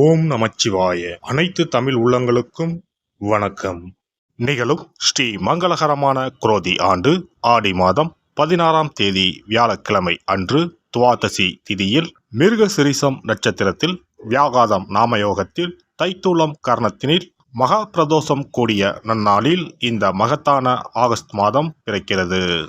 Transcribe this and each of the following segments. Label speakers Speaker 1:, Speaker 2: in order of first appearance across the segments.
Speaker 1: ஓம் நமச்சிவாய. அனைத்து தமிழ் உள்ளங்களுக்கும் வணக்கம். நிகழும் ஸ்ரீ மங்களகரமான குரோதி ஆண்டு ஆடி மாதம் பதினாறாம் தேதி வியாழக்கிழமை அன்று துவாதசி திதியில் மிருகசிரிசம் நட்சத்திரத்தில் வியாகாதம் நாமயோகத்தில் தைத்தூலம் கர்ணத்தினில் மகா பிரதோஷம் கூடிய நன்னாளில் இந்த மகத்தான ஆகஸ்ட் மாதம் பிறக்கிறது.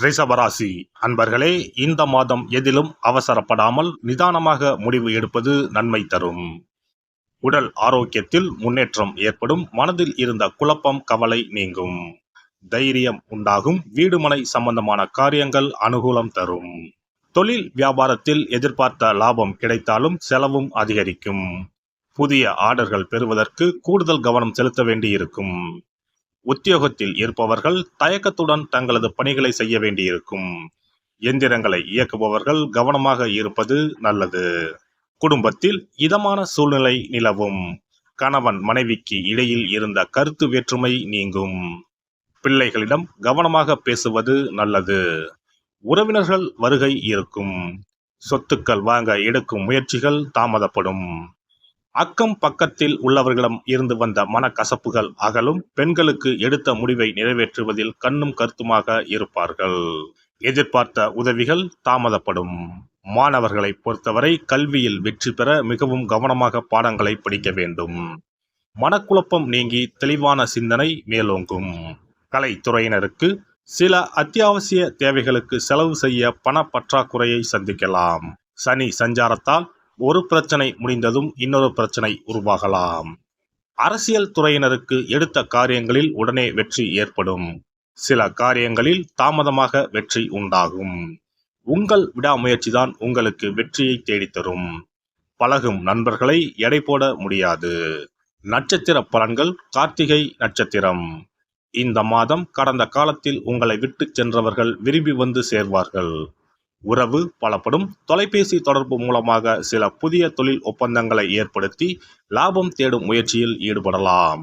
Speaker 1: ரிஷபராசி அன்பர்களே இந்த மாதம் எதிலும் அவசரப்படாமல் நிதானமாக முடிவு எடுப்பது நன்மை தரும். உடல் ஆரோக்கியத்தில் முன்னேற்றம் ஏற்படும் மனதில் இருந்த குழப்பம் கவலை நீங்கும். தைரியம் உண்டாகும் வீடுமனை சம்பந்தமான காரியங்கள் அனுகூலம் தரும். தொழில் வியாபாரத்தில் எதிர்பார்த்த லாபம் கிடைத்தாலும் செலவும் அதிகரிக்கும். புதிய ஆர்டர்கள் பெறுவதற்கு கூடுதல் கவனம் செலுத்த வேண்டியிருக்கும். உத்தியோகத்தில் இருப்பவர்கள் தயக்கத்துடன் தங்களது பணிகளை செய்ய வேண்டியிருக்கும். எந்திரங்களை இயக்குபவர்கள் கவனமாக இருப்பது நல்லது. குடும்பத்தில் இதமான சூழ்நிலை நிலவும். கணவன் மனைவிக்கு இடையில் இருந்த கருத்து வேற்றுமை நீங்கும். பிள்ளைகளிடம் கவனமாக பேசுவது நல்லது. உறவினர்கள் வருகை இருக்கும். சொத்துக்கள் வாங்க எடுக்கும் முயற்சிகள் தாமதப்படும். அக்கம் பக்கத்தில் உள்ளவர்களிடம் இருந்து வந்த மனக்கசப்புகள் அகலும். பெண்களுக்கு எடுத்த முடிவை நிறைவேற்றுவதில் கண்ணும் கருத்துமாக இருப்பார்கள். எதிர்பார்த்த உதவிகள் தாமதப்படும். மாணவர்களை பொறுத்தவரை கல்வியில் வெற்றி பெற மிகவும் கவனமாக பாடங்களை படிக்க வேண்டும். மனக்குழப்பம் நீங்கி தெளிவான சிந்தனை மேலோங்கும். கலைத்துறையினருக்கு சில அத்தியாவசிய தேவைகளுக்கு செலவு செய்ய பண பற்றாக்குறையை சந்திக்கலாம். சனி சஞ்சாரத்தால் ஒரு பிரச்சனை முடிந்ததும் இன்னொரு பிரச்சனை உருவாகலாம். அரசியல் துறையினருக்கு எடுத்த காரியங்களில் உடனே வெற்றி ஏற்படும். சில காரியங்களில் தாமதமாக வெற்றி உண்டாகும். உங்கள் விடாமுயற்சிதான் உங்களுக்கு வெற்றியை தேடித்தரும். பழகும் நண்பர்களை எடை போட முடியாது. நட்சத்திர பலன்கள் கார்த்திகை நட்சத்திரம். இந்த மாதம் கடந்த காலத்தில் உங்களை விட்டு சென்றவர்கள் விரும்பி வந்து சேர்வார்கள். உறவு பலப்படும். தொலைபேசி தொடர்பு மூலமாக சில புதிய தொழில் ஒப்பந்தங்களை ஏற்படுத்தி லாபம் தேடும் முயற்சியில் ஈடுபடலாம்.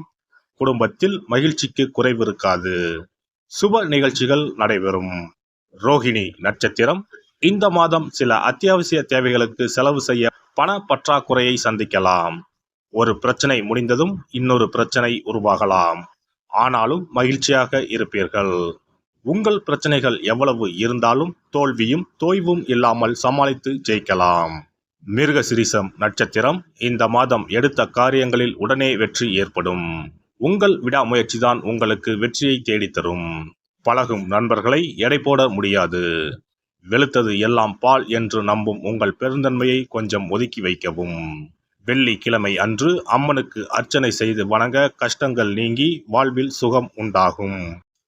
Speaker 1: குடும்பத்தில் மகிழ்ச்சிக்கு குறைவு இருக்காது. சுப நிகழ்ச்சிகள் நடைபெறும். ரோஹிணி நட்சத்திரம். இந்த மாதம் சில அத்தியாவசிய தேவைகளுக்கு செலவு செய்ய பண பற்றாக்குறையை சந்திக்கலாம். ஒரு பிரச்சனை முடிந்ததும் இன்னொரு பிரச்சனை உருவாகலாம். ஆனாலும் மகிழ்ச்சியாக இருப்பீர்கள். உங்கள் பிரச்சனைகள் எவ்வளவு இருந்தாலும் தோல்வியும் தோய்வும் இல்லாமல் சமாளித்து ஜெயிக்கலாம். மிருகசிரிசம் நட்சத்திரம் இந்த மாதம் எடுத்த காரியங்களில் உடனே வெற்றி ஏற்படும். உங்கள் விடாமுயற்சிதான் உங்களுக்கு வெற்றியை தேடித்தரும். பழகும் நண்பர்களை எடை போட முடியாது. வெளுத்தது எல்லாம் பால் என்று நம்பும் உங்கள் பெருந்தன்மையை கொஞ்சம் ஒதுக்கி வைக்கவும். வெள்ளிக்கிழமை அன்று அம்மனுக்கு அர்ச்சனை செய்து வணங்க கஷ்டங்கள் நீங்கி வாழ்வில் சுகம் உண்டாகும்.